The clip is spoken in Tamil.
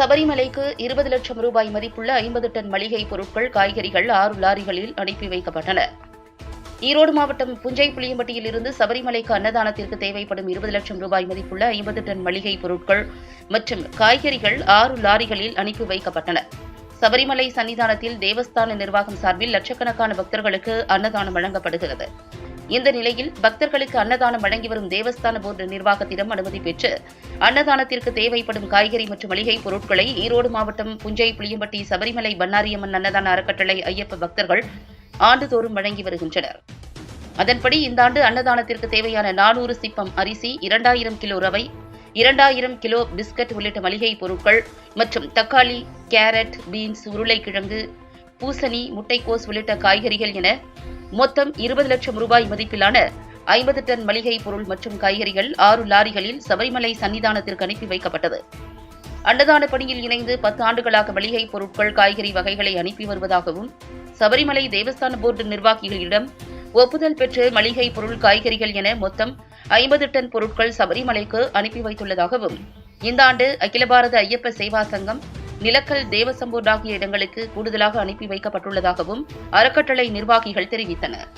சபரிமலைக்கு இருபது லட்சம் ரூபாய் மதிப்புள்ள ஐம்பது டன் மளிகை பொருட்கள் காய்கறிகள் ஆறு லாரிகளில் அனுப்பி வைக்கப்பட்டன. ஈரோடு மாவட்டம் புஞ்சை புளியம்பட்டியில் இருந்து சபரிமலைக்கு அன்னதானத்திற்கு தேவைப்படும் இருபது லட்சம் ரூபாய் மதிப்புள்ள ஐம்பது டன் மளிகை பொருட்கள் மற்றும் காய்கறிகள் ஆறு லாரிகளில் அனுப்பி வைக்கப்பட்டன. சபரிமலை சன்னிதானத்தில் தேவஸ்தான நிர்வாகம் சார்பில் லட்சக்கணக்கான பக்தர்களுக்கு அன்னதானம் வழங்கப்படுகிறது. இந்த நிலையில் பக்தர்களுக்கு அன்னதானம் வழங்கி வரும் தேவஸ்தான போர்டு நிர்வாகத்திடம் அனுமதி பெற்று அன்னதானத்திற்கு தேவைப்படும் காய்கறி மற்றும் மளிகை பொருட்களை ஈரோடு மாவட்டம் புஞ்சை புளியம்பட்டி சபரிமலை பன்னாரியம்மன் அன்னதான அறக்கட்டளை ஐயப்ப பக்தர்கள் ஆண்டுதோறும் வழங்கி வருகின்றனர். அதன்படி இந்த ஆண்டு அன்னதானத்திற்கு தேவையான நானூறு சிப்பம் அரிசி இரண்டாயிரம் கிலோ ரவை இரண்டாயிரம் கிலோ பிஸ்கட் உள்ளிட்ட மளிகை பொருட்கள் மற்றும் தக்காளி கேரட் பீன்ஸ் உருளைக்கிழங்கு பூசணி முட்டைக்கோஸ் உள்ளிட்ட காய்கறிகள் என மொத்தம் இருபது லட்சம் ரூபாய் மதிப்பிலான ஐம்பது டன் மளிகை பொருள் மற்றும் காய்கறிகள் ஆறு லாரிகளில் சபரிமலை சன்னிதானத்திற்கு அனுப்பி வைக்கப்பட்டது. அன்னதான பணியில் இணைந்து பத்து ஆண்டுகளாக மளிகை பொருட்கள் காய்கறி வகைகளை அனுப்பி வருவதாகவும் சபரிமலை தேவஸ்தான போர்டு நிர்வாகிகளிடம் ஒப்புதல் பெற்று மளிகை பொருள் காய்கறிகள் என மொத்தம் ஐம்பது டன் பொருட்கள் சபரிமலைக்கு அனுப்பி வைத்துள்ளதாகவும் இந்த ஆண்டு அகில பாரத ஐயப்ப சேவா சங்கம் நிலக்கல் தேவசம்பூர் ஆகிய இடங்களுக்கு கூடுதலாக அனுப்பி வைக்கப்பட்டுள்ளதாகவும் அறக்கட்டளை நிர்வாகிகள் தெரிவித்தனர்.